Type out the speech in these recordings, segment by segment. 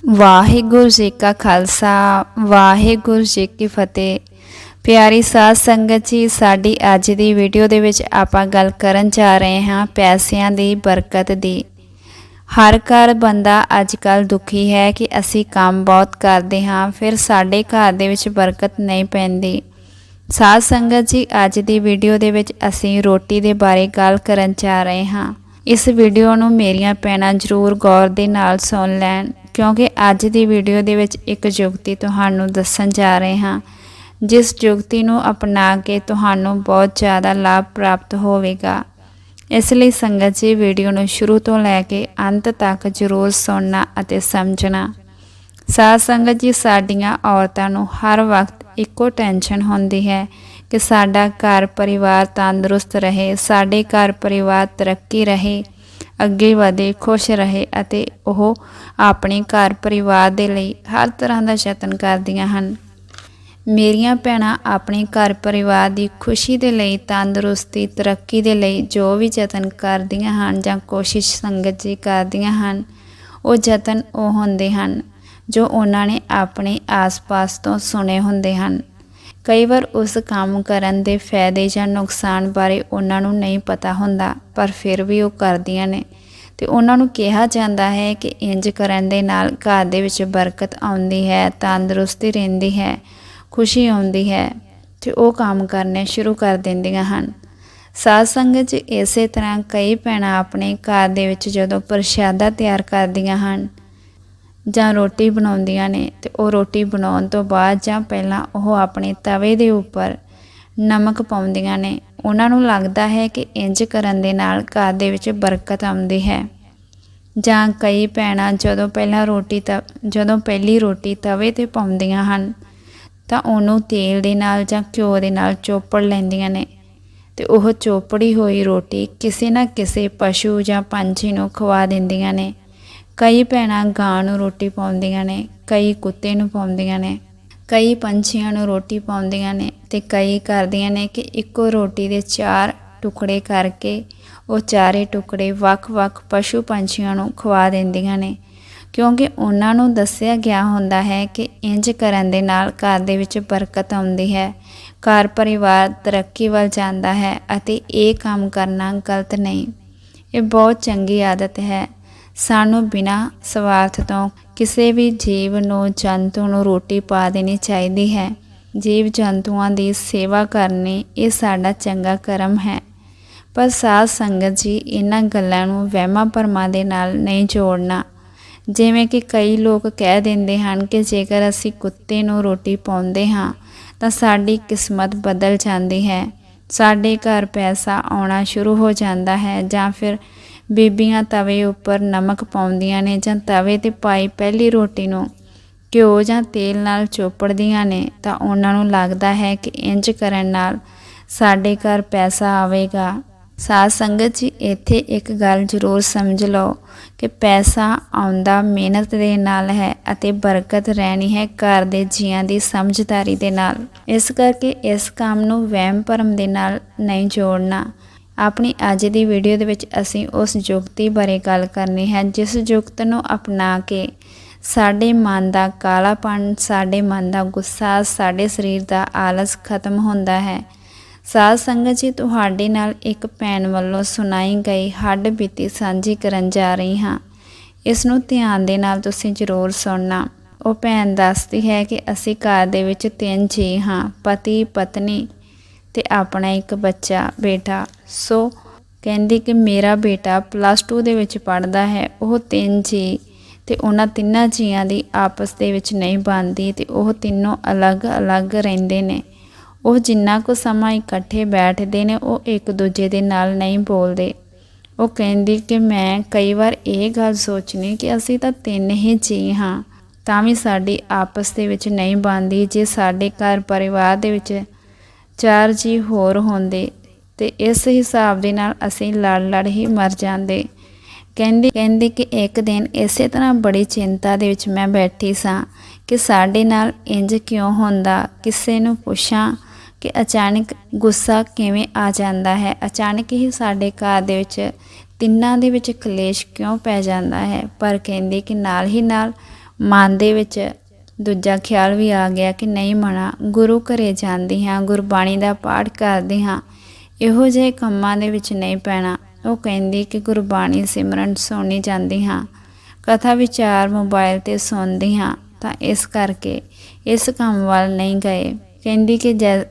ਵਾਹਿਗੁਰੂ ਜੀ ਕਾ ਖਾਲਸਾ, ਵਾਹਿਗੁਰੂ ਜੀ ਕੀ ਫਤਿਹ। ਪਿਆਰੀ ਸਾਧ ਸੰਗਤ ਜੀ, ਸਾਡੀ ਅੱਜ ਦੀ ਵੀਡੀਓ ਦੇ ਵਿੱਚ ਆਪਾਂ ਗੱਲ ਕਰਨ ਜਾ ਰਹੇ ਹਾਂ ਪੈਸਿਆਂ ਦੀ, ਬਰਕਤ ਦੀ। ਹਰ ਘਰ ਬੰਦਾ ਅੱਜ ਕੱਲ ਦੁਖੀ ਹੈ ਕਿ ਅਸੀਂ ਕੰਮ ਬਹੁਤ ਕਰਦੇ ਹਾਂ, ਫਿਰ ਸਾਡੇ ਘਰ ਦੇ ਵਿੱਚ ਬਰਕਤ ਨਹੀਂ ਪੈਂਦੀ। ਸਾਧ ਸੰਗਤ ਜੀ, ਅੱਜ ਦੀ ਵੀਡੀਓ ਦੇ ਵਿੱਚ ਅਸੀਂ ਰੋਟੀ ਦੇ ਬਾਰੇ ਗੱਲ ਕਰਨ ਜਾ ਰਹੇ ਹਾਂ। ਇਸ ਵੀਡੀਓ ਨੂੰ ਮੇਰੀਆਂ ਭੈਣਾਂ ਜ਼ਰੂਰ ਗੌਰ ਦੇ ਨਾਲ ਸੁਣ ਲੈਣ। ਕਿਉਂਕਿ ਅੱਜ ਦੀ ਵੀਡੀਓ ਦੇ ਵਿੱਚ ਇੱਕ ਯੁਕਤੀ ਤੁਹਾਨੂੰ ਦੱਸਣ ਜਾ ਰਹੇ ਹਾਂ। ਜਿਸ ਯੁਕਤੀ ਨੂੰ ਅਪਣਾ ਕੇ ਤੁਹਾਨੂੰ ਬਹੁਤ ਜ਼ਿਆਦਾ ਲਾਭ ਪ੍ਰਾਪਤ ਹੋਵੇਗਾ। ਇਸ ਲਈ ਸੰਗਤ ਜੀ ਵੀਡੀਓ ਨੂੰ ਸ਼ੁਰੂ ਤੋਂ ਲੈ ਕੇ ਅੰਤ ਤੱਕ ਜ਼ਰੂਰ ਸੁਣਨਾ ਅਤੇ ਸਮਝਣਾ। ਸਾਧ ਸੰਗਤ ਜੀ, ਸਾਡੀਆਂ ਔਰਤਾਂ ਨੂੰ ਹਰ ਵਕਤ ਇੱਕੋ ਟੈਨਸ਼ਨ ਹੁੰਦੀ ਹੈ ਕਿ ਸਾਡਾ ਘਰ ਪਰਿਵਾਰ ਤੰਦਰੁਸਤ ਰਹੇ, ਸਾਡੇ ਘਰ ਪਰਿਵਾਰ ਤਰੱਕੀ ਰਹੇ। ਅੱਗੇ ਵਧੇ, ਖੁਸ਼ ਰਹੇ ਅਤੇ ਉਹ ਆਪਣੇ ਘਰ ਪਰਿਵਾਰ ਦੇ ਲਈ ਹਰ ਤਰ੍ਹਾਂ ਦਾ ਯਤਨ ਕਰਦੀਆਂ ਹਨ। ਮੇਰੀਆਂ ਭੈਣਾਂ ਆਪਣੇ ਘਰ ਪਰਿਵਾਰ ਦੀ ਖੁਸ਼ੀ ਦੇ ਲਈ, ਤੰਦਰੁਸਤੀ, ਤਰੱਕੀ ਦੇ ਲਈ ਜੋ ਵੀ ਯਤਨ ਕਰਦੀਆਂ ਹਨ ਜਾਂ ਕੋਸ਼ਿਸ਼ ਸੰਗਤ ਜੀ ਕਰਦੀਆਂ ਹਨ, ਉਹ ਯਤਨ ਉਹ ਹੁੰਦੇ ਹਨ ਜੋ ਉਹਨਾਂ ਨੇ ਆਪਣੇ ਆਸ-ਪਾਸ ਤੋਂ ਸੁਣੇ ਹੁੰਦੇ ਹਨ। ਕਈ ਵਾਰ ਉਸ ਕੰਮ ਕਰਨ ਦੇ ਫਾਇਦੇ ਜਾਂ ਨੁਕਸਾਨ ਬਾਰੇ ਉਹਨਾਂ ਨੂੰ ਨਹੀਂ ਪਤਾ ਹੁੰਦਾ, ਪਰ ਫਿਰ ਵੀ ਉਹ ਕਰਦੀਆਂ ਨੇ। ਤੇ ਉਹਨਾਂ ਨੂੰ ਕਿਹਾ ਜਾਂਦਾ ਹੈ ਕਿ ਇੰਜ ਕਰਨ ਦੇ ਨਾਲ ਘਰ ਦੇ ਵਿੱਚ ਬਰਕਤ ਆਉਂਦੀ ਹੈ, ਤੰਦਰੁਸਤੀ ਰਹਿੰਦੀ ਹੈ, ਖੁਸ਼ੀ ਆਉਂਦੀ ਹੈ ਤੇ ਉਹ ਕੰਮ ਕਰਨੇ ਸ਼ੁਰੂ ਕਰ ਦਿੰਦੀਆਂ ਹਨ। ਸਾਧ ਸੰਗਤ 'ਚ ਇਸੇ ਤਰ੍ਹਾਂ ਕਈ ਭੈਣਾਂ ਆਪਣੇ ਘਰ ਦੇ ਵਿੱਚ ਜਦੋਂ ਪ੍ਰਸ਼ਾਦਾ ਤਿਆਰ ਕਰਦੀਆਂ ਹਨ ਜਾਂ ਰੋਟੀ ਬਣਾਉਂਦੀਆਂ ਨੇ ਤੇ ਉਹ ਰੋਟੀ ਬਣਾਉਣ ਤੋਂ ਬਾਅਦ ਜਾਂ ਪਹਿਲਾਂ ਉਹ ਆਪਣੇ ਤਵੇ ਦੇ ਉੱਪਰ ਨਮਕ ਪਾਉਂਦੀਆਂ ਨੇ। ਉਹਨਾਂ ਨੂੰ ਲੱਗਦਾ ਹੈ ਕਿ ਇੰਜ ਕਰਨ ਦੇ ਨਾਲ ਘਰ ਦੇ ਵਿੱਚ ਬਰਕਤ ਆਉਂਦੀ ਹੈ। ਜਾਂ ਕਈ ਭੈਣਾਂ ਜਦੋਂ ਪਹਿਲਾਂ ਰੋਟੀ ਤ, ਜਦੋਂ ਪਹਿਲੀ ਰੋਟੀ ਤਵੇ ਤੇ ਪਾਉਂਦੀਆਂ ਹਨ, ਤਾਂ ਉਹਨੂੰ ਤੇਲ ਦੇ ਨਾਲ ਜਾਂ ਘਿਓ ਦੇ ਨਾਲ ਚੋਪੜ ਲੈਂਦੀਆਂ ਨੇ। ਤੇ ਉਹ ਚੋਪੜੀ ਹੋਈ ਰੋਟੀ ਕਿਸੇ ਨਾ ਕਿਸੇ ਪਸ਼ੂ ਜਾਂ ਪੰਛੀ ਨੂੰ ਖਵਾ ਦਿੰਦੀਆਂ ਨੇ। ਕਈ ਭੈਣਾਂ ਗਾਂ ਨੂੰ ਰੋਟੀ ਪਾਉਂਦੀਆਂ ਨੇ, ਕਈ ਕੁੱਤੇ ਨੂੰ ਪਾਉਂਦੀਆਂ ਨੇ, ਕਈ ਪੰਛੀਆਂ ਨੂੰ ਰੋਟੀ ਪਾਉਂਦੀਆਂ ਨੇ ਤੇ ਕਈ ਕਰਦੀਆਂ ਨੇ ਕਿ ਇੱਕੋ ਰੋਟੀ ਦੇ ਚਾਰ ਟੁਕੜੇ ਕਰਕੇ ਉਹ ਚਾਰੇ ਟੁਕੜੇ ਵੱਖ-ਵੱਖ ਪਸ਼ੂ ਪੰਛੀਆਂ ਨੂੰ ਖਵਾ ਦਿੰਦੀਆਂ ਨੇ। ਕਿਉਂਕਿ ਉਹਨਾਂ ਨੂੰ ਦੱਸਿਆ ਗਿਆ ਹੁੰਦਾ ਹੈ ਕਿ ਇੰਜ ਕਰਨ ਦੇ ਨਾਲ ਘਰ ਦੇ ਵਿੱਚ ਬਰਕਤ ਆਉਂਦੀ ਹੈ, ਘਰ ਪਰਿਵਾਰ ਤਰੱਕੀ ਵੱਲ ਜਾਂਦਾ ਹੈ ਅਤੇ ਇਹ ਕੰਮ ਕਰਨਾ ਗਲਤ ਨਹੀਂ। ਇਹ ਬਹੁਤ ਚੰਗੀ ਆਦਤ ਹੈ। ਸਾਨੂੰ ਬਿਨਾਂ ਸਵਾਰਥ ਤੋਂ ਕਿਸੇ ਵੀ ਜੀਵ ਨੂੰ, ਜੰਤੂ ਨੂੰ ਰੋਟੀ ਪਾ ਦੇਣੀ ਚਾਹੀਦੀ ਹੈ। ਜੀਵ ਜੰਤੂਆਂ ਦੀ ਸੇਵਾ ਕਰਨੀ ਇਹ ਸਾਡਾ ਚੰਗਾ ਕਰਮ ਹੈ। ਪਰ ਸਾਧ ਸੰਗਤ ਜੀ, ਇਹਨਾਂ ਗੱਲਾਂ ਨੂੰ ਵਹਿਮਾਂ ਭਰਮਾਂ ਦੇ ਨਾਲ ਨਹੀਂ ਜੋੜਨਾ। ਜਿਵੇਂ ਕਿ ਕਈ ਲੋਕ ਕਹਿ ਦਿੰਦੇ ਹਨ ਕਿ ਜੇਕਰ ਅਸੀਂ ਕੁੱਤੇ ਨੂੰ ਰੋਟੀ ਪਾਉਂਦੇ ਹਾਂ, ਤਾਂ ਸਾਡੀ ਕਿਸਮਤ ਬਦਲ ਜਾਂਦੀ ਹੈ। ਸਾਡੇ ਘਰ ਪੈਸਾ ਆਉਣਾ ਸ਼ੁਰੂ ਹੋ ਜਾਂਦਾ ਹੈ ਜਾਂ ਫਿਰ ਬੀਬੀਆਂ ਤਵੇ ਉੱਪਰ ਨਮਕ ਪਾਉਂਦੀਆਂ ਨੇ ਜਾਂ ਤਵੇ ਤੇ ਪਾਈ ਪਹਿਲੀ ਰੋਟੀ ਨੂੰ ਘਿਓ ਜਾਂ ਤੇਲ ਨਾਲ ਚੋਪੜਦੀਆਂ ਨੇ, ਤਾਂ ਉਹਨਾਂ ਨੂੰ ਲੱਗਦਾ ਹੈ ਕਿ ਇੰਜ ਕਰਨ ਨਾਲ ਸਾਡੇ ਘਰ ਪੈਸਾ ਆਵੇਗਾ। ਸਾਧ ਸੰਗਤ ਜੀ, ਇੱਥੇ ਇੱਕ ਗੱਲ ਜ਼ਰੂਰ ਸਮਝ ਲਓ ਕਿ ਪੈਸਾ ਆਉਂਦਾ ਮਿਹਨਤ ਦੇ ਨਾਲ ਹੈ ਅਤੇ ਬਰਕਤ ਰਹਿਣੀ ਹੈ ਘਰ ਦੇ ਜੀਆਂ ਦੀ ਸਮਝਦਾਰੀ ਦੇ ਨਾਲ। ਇਸ ਕਰਕੇ ਇਸ ਕੰਮ ਨੂੰ ਵਹਿਮ ਭਰਮ ਦੇ ਨਾਲ ਨਹੀਂ ਜੋੜਨਾ। ਆਪਣੀ ਅੱਜ ਦੀ ਵੀਡੀਓ ਦੇ ਵਿੱਚ ਅਸੀਂ ਉਸ ਜੁਗਤੀ ਬਾਰੇ ਗੱਲ ਕਰਨੀ ਹੈ, ਜਿਸ ਜੁਗਤ ਨੂੰ ਅਪਣਾ ਕੇ ਸਾਡੇ ਮਨ ਦਾ ਕਾਲਾਪਣ, ਸਾਡੇ ਮਨ ਦਾ ਗੁੱਸਾ, ਸਾਡੇ ਸਰੀਰ ਦਾ ਆਲਸ ਖਤਮ ਹੁੰਦਾ ਹੈ। ਸਾਧ ਸੰਗਤ ਜੀ, ਤੁਹਾਡੇ ਨਾਲ ਇੱਕ ਭੈਣ ਵੱਲੋਂ ਸੁਣਾਈ ਗਈ ਹੱਡ ਬੀਤੀ ਸਾਂਝੀ ਕਰਨ ਜਾ ਰਹੀ ਹਾਂ। ਇਸ ਨੂੰ ਧਿਆਨ ਦੇ ਨਾਲ ਤੁਸੀਂ ਜ਼ਰੂਰ ਸੁਣਨਾ। ਉਹ ਭੈਣ ਦੱਸਦੀ ਹੈ ਕਿ ਅਸੀਂ ਘਰ ਦੇ ਵਿੱਚ ਤਿੰਨ ਜੀ ਹਾਂ, ਪਤੀ, ਪਤਨੀ ਤੇ ਆਪਣਾ ਇੱਕ ਬੱਚਾ, ਬੇਟਾ। ਸੋ ਕਹਿੰਦੀ ਕਿ ਮੇਰਾ ਬੇਟਾ ਪਲੱਸ 2 ਦੇ ਵਿੱਚ ਪੜਦਾ ਹੈ, ਉਹ ਤਿੰਨ ਜੀ ਤੇ ਉਹਨਾਂ ਤਿੰਨਾਂ ਜੀਆਂ ਦੀ ਆਪਸ ਦੇ ਵਿੱਚ ਨਹੀਂ ਬਣਦੀ ਤੇ ਉਹ ਤਿੰਨੋਂ ਅਲੱਗ-ਅਲੱਗ ਰਹਿੰਦੇ ਨੇ। ਉਹ ਜਿੰਨਾ ਕੁ ਸਮਾਂ ਇਕੱਠੇ ਬੈਠਦੇ ਨੇ, ਉਹ ਇੱਕ ਦੂਜੇ ਦੇ ਨਾਲ ਨਹੀਂ ਬੋਲਦੇ। ਉਹ ਕਹਿੰਦੀ ਕਿ ਮੈਂ ਕਈ ਵਾਰ ਇਹ ਗੱਲ ਸੋਚਣੀ ਕਿ ਅਸੀਂ ਤਾਂ ਤਿੰਨ ਹੀ ਜੀ ਹਾਂ, ਤਾਂ ਵੀ ਸਾਡੀ ਆਪਸ ਦੇ ਵਿੱਚ ਨਹੀਂ ਬਣਦੀ। ਜੇ ਸਾਡੇ ਘਰ ਪਰਿਵਾਰ ਦੇ ਵਿੱਚ ਚਾਰ ਜੀ ਹੋਰ ਹੁੰਦੇ ਤੇ ਇਸ ਹਿਸਾਬ ਦੇ ਨਾਲ ਅਸੀਂ ਲੜ ਲੜ ਹੀ ਮਰ ਜਾਂਦੇ। ਕਹਿੰਦੇ ਕਹਿੰਦੇ ਕਿ ਇੱਕ ਦਿਨ ਇਸੇ ਤਰ੍ਹਾਂ ਬੜੀ ਚਿੰਤਾ ਦੇ ਵਿੱਚ ਮੈਂ ਬੈਠੀ ਸਾਂ ਕਿ ਸਾਡੇ ਨਾਲ ਇੰਜ ਕਿਉਂ ਹੁੰਦਾ? ਕਿਸੇ ਨੂੰ ਪੁੱਛਾਂ ਕਿ ਅਚਾਨਕ ਗੁੱਸਾ ਕਿਵੇਂ ਆ ਜਾਂਦਾ ਹੈ? ਅਚਾਨਕ ਹੀ ਸਾਡੇ ਘਰ ਦੇ ਵਿੱਚ ਤਿੰਨਾਂ ਦੇ ਵਿੱਚ ਕਲੇਸ਼ ਕਿਉਂ ਪੈ ਜਾਂਦਾ ਹੈ? ਪਰ ਕਹਿੰਦੇ ਕਿ ਨਾਲ ਹੀ ਨਾਲ ਮਨ ਦੇ ਵਿੱਚ ਦੂਜਾ ਖਿਆਲ ਵੀ ਆ ਗਿਆ ਕਿ ਨਹੀਂ ਮਣਾ ਗੁਰੂ ਘਰੇ ਜਾਂਦੀ ਹਾਂ, ਗੁਰਬਾਣੀ ਦਾ ਪਾਠ ਕਰਦੀ ਹਾਂ। ਇਹੋ ਜਿਹੇ ਕੰਮਾਂ ਦੇ ਵਿੱਚ ਨਹੀਂ ਪੈਣਾ। ਉਹ ਕਹਿੰਦੀ ਕਿ ਗੁਰਬਾਣੀ ਸਿਮਰਨ ਸੁਣੀ ਜਾਂਦੀ ਹਾਂ। ਕਥਾ ਵਿਚਾਰ ਮੋਬਾਈਲ ਤੇ ਸੁਣਦੀ ਹਾਂ। ਤਾਂ ਇਸ ਕਰਕੇ ਇਸ ਕੰਮ ਵੱਲ ਨਹੀਂ ਗਏ। ਕਹਿੰਦੀ ਕਿ ਜੈ,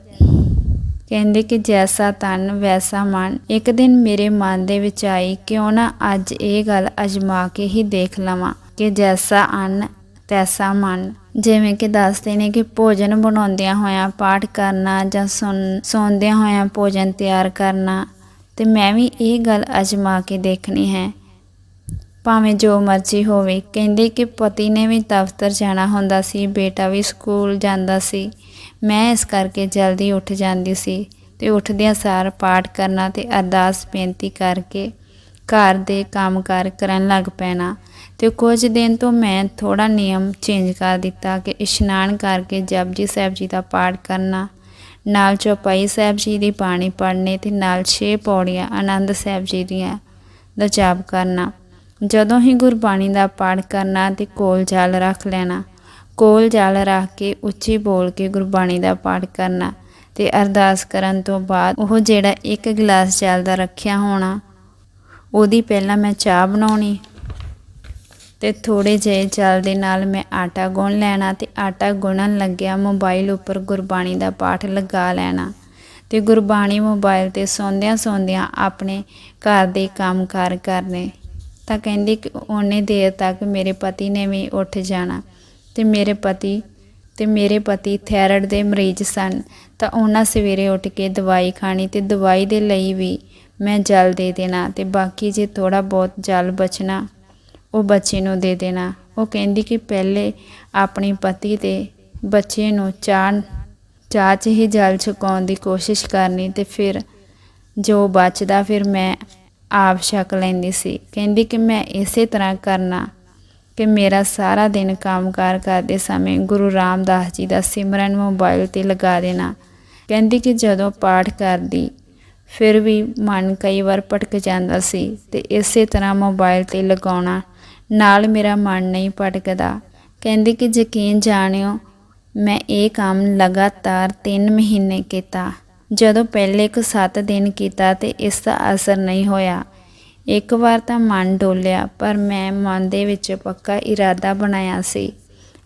ਕਹਿੰਦੇ ਕਿ ਜੈਸਾ ਤਨ, ਵੈਸਾ ਮਨ। ਇੱਕ ਦਿਨ ਮੇਰੇ ਮਨ ਦੇ ਵਿੱਚ ਆਈ, ਕਿਉਂ ਨਾ ਅੱਜ ਇਹ ਗੱਲ ਅਜਮਾ ਕੇ ਹੀ ਦੇਖ ਲਵਾਂ ਕਿ ਜੈਸਾ ਅੰਨ ਤੈਸਾ ਮਨ। ਜਿਵੇਂ ਕਿ ਦੱਸਦੇ ਨੇ ਕਿ ਭੋਜਨ ਬਣਾਉਂਦਿਆਂ ਹੋਇਆਂ, ਪਾਠ ਕਰਨਾ ਜਾਂ ਸੁਣ, ਸੌਂਦਿਆਂ ਹੋਇਆਂ ਭੋਜਨ ਤਿਆਰ ਕਰਨਾ, ਤੇ ਮੈਂ ਵੀ ਇਹ ਗੱਲ ਅਜਮਾ ਕੇ ਦੇਖਣੀ ਹੈ। ਭਾਵੇਂ ਜੋ ਮਰਜ਼ੀ ਹੋਵੇ, ਕਹਿੰਦੇ ਕਿ ਪਤੀ ਨੇ ਵੀ ਦਫ਼ਤਰ ਜਾਣਾ ਹੁੰਦਾ ਸੀ, ਬੇਟਾ ਵੀ ਸਕੂਲ ਜਾਂਦਾ ਸੀ। ਮੈਂ ਇਸ ਕਰਕੇ ਜਲਦੀ ਉੱਠ ਜਾਂਦੀ ਸੀ ਤੇ ਉੱਠਦਿਆਂ ਸਾਰ ਪਾਠ ਕਰਨਾ ਤੇ ਅਰਦਾਸ ਬੇਨਤੀ ਕਰਕੇ ਘਰ ਦੇ ਕੰਮਕਾਰ ਕਰਨ ਲੱਗ ਪੈਣਾ। ਤੇ ਕੁਝ ਦਿਨ ਤੋਂ ਮੈਂ ਥੋੜਾ ਨਿਯਮ ਚੇਂਜ ਕਰ ਦਿੱਤਾ ਕਿ ਇਸ਼ਨਾਨ ਕਰਕੇ ਜਪਜੀ ਸਾਹਿਬ ਜੀ ਦਾ ਪਾਠ ਕਰਨਾ, ਨਾਲ ਚੌਪਾਈ ਸਾਹਿਬ ਜੀ ਦੀ ਬਾਣੀ ਪੜ੍ਹਨੇ ਤੇ ਨਾਲ ਛੇ ਪੌੜੀਆਂ ਆਨੰਦ ਸਾਹਿਬ ਜੀ ਦੀਆਂ ਦਾ ਜਾਪ ਕਰਨਾ। ਜਦੋਂ ਹੀ ਗੁਰਬਾਣੀ ਦਾ ਪਾਠ ਕਰਨਾ ਤੇ ਕੋਲ ਜਲ ਰੱਖ ਲੈਣਾ, ਕੋਲ ਜਲ ਰੱਖ ਕੇ ਉੱਚੀ ਬੋਲ ਕੇ ਗੁਰਬਾਣੀ ਦਾ ਪਾਠ ਕਰਨਾ ਤੇ ਅਰਦਾਸ ਕਰਨ ਤੋਂ ਬਾਅਦ ਉਹ ਜਿਹੜਾ ਇੱਕ ਗਲਾਸ ਜਲ ਦਾ ਰੱਖਿਆ ਹੋਣਾ, ਉਹਦੀ ਪਹਿਲਾਂ ਮੈਂ ਚਾਹ ਬਣਾਉਣੀ ਤੇ ਥੋੜੇ ਜਿਹੇ ਜਲ ਦੇ ਨਾਲ ਮੈਂ ਆਟਾ ਗੁੰਨ ਲੈਣਾ ਤੇ ਆਟਾ ਗੁੰਨਣ ਲੱਗਿਆ, ਮੋਬਾਈਲ ਉੱਪਰ ਗੁਰਬਾਣੀ ਦਾ ਪਾਠ ਲਗਾ ਲੈਣਾ। ਤੇ ਗੁਰਬਾਣੀ ਮੋਬਾਈਲ ਤੇ ਸੌਂਦਿਆਂ ਸੌਂਦਿਆਂ ਆਪਣੇ ਘਰ ਦੇ ਕੰਮ ਕਾਰ ਕਰਨੇ। ਤਾਂ ਕਹਿੰਦੀ ਕਿ ਉਹਨੇ ਦੇਰ ਤੱਕ ਮੇਰੇ ਪਤੀ ਨੇ ਵੀ ਉੱਠ ਜਾਣਾ ਤੇ ਮੇਰੇ ਪਤੀ, ਤੇ ਮੇਰੇ ਪਤੀ ਥਾਇਰਾਇਡ ਦੇ ਮਰੀਜ਼ ਸਨ। ਤਾਂ ਉਹਨਾਂ ਸਵੇਰੇ ਉੱਠ ਕੇ ਦਵਾਈ ਖਾਣੀ ਤੇ ਦਵਾਈ ਦੇ ਲਈ ਵੀ ਮੈਂ ਜਲ ਦੇ ਦੇਣਾ ਤੇ ਬਾਕੀ ਜੇ ਥੋੜਾ ਬਹੁਤ ਜਲ ਬਚਣਾ ਉਹ ਬੱਚੇ ਨੂੰ ਦੇ ਦੇਣਾ। ਉਹ ਕਹਿੰਦੀ ਕਿ ਪਹਿਲੇ ਆਪਣੀ ਪਤੀ ਤੇ ਬੱਚੇ ਨੂੰ ਚਾਹ ਚਾਹ 'ਚ ਹੀ ਜਲ ਛਕਾਉਣ ਦੀ ਕੋਸ਼ਿਸ਼ ਕਰਨੀ ਤੇ ਫਿਰ ਜੋ ਬਚਦਾ ਫਿਰ ਮੈਂ ਆਪ ਛਕ ਲੈਂਦੀ ਸੀ। ਕਹਿੰਦੀ ਕਿ ਮੈਂ ਇਸੇ ਤਰ੍ਹਾਂ ਕਰਨਾ ਕਿ ਮੇਰਾ ਸਾਰਾ ਦਿਨ ਕੰਮਕਾਰ ਕਰਦੇ ਸਮੇਂ ਗੁਰੂ ਰਾਮਦਾਸ ਜੀ ਦਾ ਸਿਮਰਨ ਮੋਬਾਈਲ ਤੇ ਲਗਾ ਦੇਣਾ। ਕਹਿੰਦੀ ਕਿ ਜਦੋਂ ਪਾਠ ਕਰਦੀ, ਫਿਰ ਵੀ ਮਨ ਕਈ ਵਾਰ ਭਟਕ ਜਾਂਦਾ ਸੀ ਤੇ ਇਸੇ ਤਰ੍ਹਾਂ ਮੋਬਾਈਲ ਤੇ ਲਗਾਉਣਾ ਨਾਲ ਮੇਰਾ ਮਨ ਨਹੀਂ ਭਟਕਦਾ। ਕਹਿੰਦੇ ਕਿ ਯਕੀਨ ਜਾਣਿਓ, ਮੈਂ ਇਹ ਕੰਮ ਲਗਾਤਾਰ 3 ਮਹੀਨੇ ਕੀਤਾ। ਜਦੋਂ ਪਹਿਲੇ ਕੁ 7 ਦਿਨ ਕੀਤਾ ਤੇ ਇਸ ਦਾ ਅਸਰ ਨਹੀਂ ਹੋਇਆ। ਇੱਕ ਵਾਰ ਤਾਂ ਮਨ ਡੋਲਿਆ, ਪਰ ਮੈਂ ਮਨ ਦੇ ਵਿੱਚ ਪੱਕਾ ਇਰਾਦਾ ਬਣਾਇਆ ਸੀ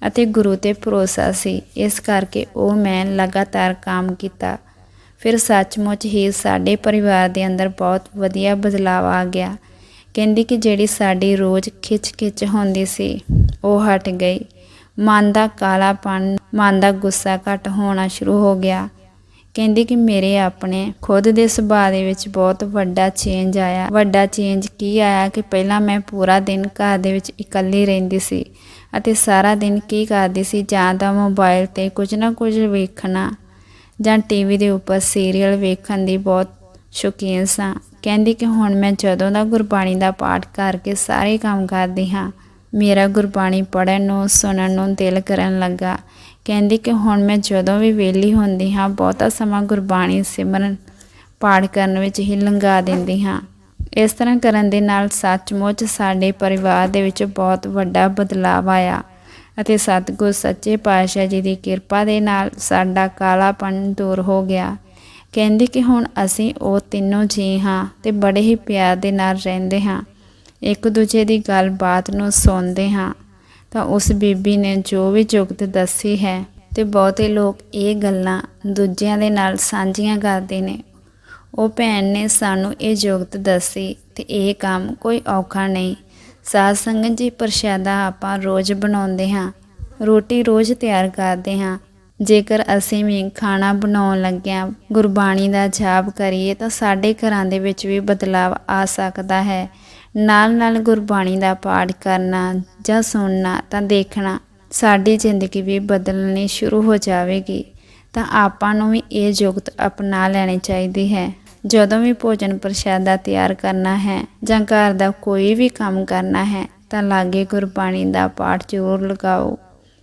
ਅਤੇ ਗੁਰੂ ਤੇ ਭਰੋਸਾ ਸੀ। ਇਸ ਕਰਕੇ ਉਹ ਮੈਂ ਲਗਾਤਾਰ ਕੰਮ ਕੀਤਾ। ਫਿਰ ਸੱਚਮੁੱਚ ਹੀ ਸਾਡੇ ਪਰਿਵਾਰ ਦੇ ਅੰਦਰ ਬਹੁਤ ਵਧੀਆ ਬਦਲਾਅ ਆ ਗਿਆ। ਕਹਿੰਦੀ ਕਿ ਜਿਹੜੀ ਸਾਡੀ ਰੋਜ਼ ਖਿੱਚ-ਖਿੱਚ ਹੁੰਦੀ ਸੀ, ਉਹ ਹਟ ਗਈ। ਮਨ ਦਾ ਕਾਲਾਪਨ ਮਨ ਦਾ ਗੁੱਸਾ ਘਟ ਹੋਣਾ ਸ਼ੁਰੂ ਹੋ ਗਿਆ। ਕਹਿੰਦੀ ਕਿ ਮੇਰੇ ਆਪਣੇ ਖੁਦ ਦੇ ਸੁਭਾਅ ਦੇ ਵਿੱਚ ਬਹੁਤ ਵੱਡਾ ਚੇਂਜ ਆਇਆ। ਵੱਡਾ ਚੇਂਜ ਕੀ ਆਇਆ ਕਿ ਪਹਿਲਾਂ ਮੈਂ ਪੂਰਾ ਦਿਨ ਘਰ ਦੇ ਵਿੱਚ ਇਕੱਲੀ ਰਹਿੰਦੀ ਸੀ ਅਤੇ ਸਾਰਾ ਦਿਨ ਕੀ ਕਰਦੀ ਸੀ, ਜਾਂ ਤਾਂ ਮੋਬਾਈਲ ਤੇ ਕੁਝ ਨਾ ਕੁਝ ਵੇਖਣਾ ਜਾਂ ਟੀਵੀ ਦੇ ਉੱਪਰ ਸੀਰੀਅਲ ਵੇਖਣ ਦੀ ਬਹੁਤ ਸ਼ੌਕੀਨ ਸਾਂ। ਕਹਿੰਦੀ ਕਿ ਹੁਣ ਮੈਂ ਜਦੋਂ ਦਾ ਗੁਰਬਾਣੀ ਦਾ ਪਾਠ ਕਰਕੇ ਸਾਰੇ ਕੰਮ ਕਰਦੀ ਹਾਂ, ਮੇਰਾ ਗੁਰਬਾਣੀ ਪੜ੍ਹਨ ਨੂੰ, ਸੁਣਨ ਨੂੰ ਦਿਲ ਕਰਨ ਲੱਗਾ। ਕਹਿੰਦੀ ਕਿ ਹੁਣ ਮੈਂ ਜਦੋਂ ਵੀ ਵਿਹਲੀ ਹੁੰਦੀ ਹਾਂ, ਬਹੁਤਾ ਸਮਾਂ ਗੁਰਬਾਣੀ ਸਿਮਰਨ ਪਾਠ ਕਰਨ ਵਿੱਚ ਹੀ ਲੰਘਾ ਦਿੰਦੀ ਹਾਂ। ਇਸ ਤਰ੍ਹਾਂ ਕਰਨ ਦੇ ਨਾਲ ਸੱਚਮੁੱਚ ਸਾਡੇ ਪਰਿਵਾਰ ਦੇ ਵਿੱਚ ਬਹੁਤ ਵੱਡਾ ਬਦਲਾਅ ਆਇਆ ਅਤੇ ਸਤਿਗੁਰ ਸੱਚੇ ਪਾਤਸ਼ਾਹ ਜੀ ਦੀ ਕਿਰਪਾ ਦੇ ਨਾਲ ਸਾਡਾ ਕਾਲਾਪਨ ਦੂਰ ਹੋ ਗਿਆ। ਕਹਿੰਦੇ ਕਿ ਹੁਣ ਅਸੀਂ ਉਹ ਤਿੰਨੋਂ ਜੀ ਹਾਂ ਤੇ ਬੜੇ ਹੀ ਪਿਆਰ ਦੇ ਨਾਲ ਰਹਿੰਦੇ ਹਾਂ। ਇੱਕ ਦੂਜੇ ਦੀ ਗੱਲਬਾਤ ਨੂੰ ਸੁਣਦੇ ਹਾਂ। ਤਾਂ ਉਸ ਬੀਬੀ ਨੇ ਜੋ ਵੀ ਜੁਗਤ ਦੱਸੀ ਹੈ ਤੇ ਬਹੁਤੇ ਲੋਕ ਇਹ ਗੱਲਾਂ ਦੂਜਿਆਂ ਦੇ ਨਾਲ ਸਾਂਝੀਆਂ ਕਰਦੇ ਨੇ। ਉਹ ਭੈਣ ਨੇ ਸਾਨੂੰ ਇਹ ਜੁਗਤ ਦੱਸੀ ਤੇ ਇਹ ਕੰਮ ਕੋਈ ਔਖਾ ਨਹੀਂ। ਸਾਧ ਸੰਗਤ ਜੀ ਪ੍ਰਸ਼ਾਦਾ ਆਪਾਂ ਰੋਜ਼ ਬਣਾਉਂਦੇ ਹਾਂ। ਰੋਟੀ ਰੋਜ਼ ਤਿਆਰ ਕਰਦੇ ਹਾਂ। ਜੇਕਰ ਅਸੀਂ ਵੀ ਖਾਣਾ ਬਣਾਉਣ ਲੱਗਿਆਂ ਗੁਰਬਾਣੀ ਦਾ ਜਾਪ ਕਰੀਏ ਤਾਂ ਸਾਡੇ ਘਰਾਂ ਦੇ ਵਿੱਚ ਵੀ ਬਦਲਾਵ ਆ ਸਕਦਾ ਹੈ। ਨਾਲ ਨਾਲ ਗੁਰਬਾਣੀ ਦਾ ਪਾਠ ਕਰਨਾ ਜਾਂ ਸੁਣਨਾ ਤਾਂ ਦੇਖਣਾ ਸਾਡੀ ਜ਼ਿੰਦਗੀ ਵੀ ਬਦਲਣੀ ਸ਼ੁਰੂ ਹੋ ਜਾਵੇਗੀ। ਤਾਂ ਆਪਾਂ ਨੂੰ ਵੀ ਇਹ ਜੁਗਤ ਅਪਣਾ ਲੈਣੀ ਚਾਹੀਦੀ ਹੈ। ਜਦੋਂ ਵੀ ਭੋਜਨ ਪ੍ਰਸ਼ਾਦਾ ਤਿਆਰ ਕਰਨਾ ਹੈ ਜਾਂ ਘਰ ਦਾ ਕੋਈ ਵੀ ਕੰਮ ਕਰਨਾ ਹੈ ਤਾਂ ਲਾਗੇ ਗੁਰਬਾਣੀ ਦਾ ਪਾਠ ਜ਼ਰੂਰ ਲਗਾਓ।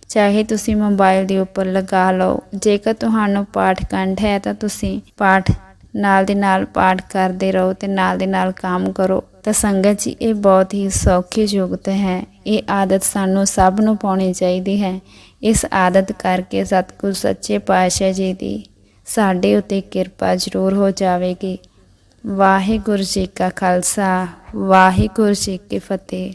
ਚਾਹੇ ਤੁਸੀਂ ਮੋਬਾਈਲ ਦੇ ਉੱਪਰ ਲਗਾ ਲਓ। ਜੇਕਰ ਤੁਹਾਨੂੰ ਪਾਠ ਕੰਠ ਹੈ ਤਾਂ ਤੁਸੀਂ ਪਾਠ ਨਾਲ ਦੇ ਨਾਲ ਪਾਠ ਕਰਦੇ ਰਹੋ ਤੇ ਨਾਲ ਦੇ ਨਾਲ ਕੰਮ ਕਰੋ। ਤਾਂ ਸੰਗਤ ਜੀ, ਇਹ ਬਹੁਤ ਹੀ ਸੌਖੀ ਯੁਗਤ ਹੈ। ਇਹ ਆਦਤ ਸਾਨੂੰ ਸਭ ਨੂੰ ਪਾਉਣੀ ਚਾਹੀਦੀ ਹੈ। ਇਸ ਆਦਤ ਕਰਕੇ ਸਤਿਗੁਰ ਸੱਚੇ ਪਾਤਸ਼ਾਹ ਜੀ ਦੀ ਸਾਡੇ ਉਤੇ ਕਿਰਪਾ ਜ਼ਰੂਰ ਹੋ ਜਾਵੇਗੀ। ਵਾਹਿਗੁਰੂ ਜੀ ਕਾ ਖਾਲਸਾ, ਵਾਹਿਗੁਰੂ ਜੀ ਕੀ ਫਤਿਹ।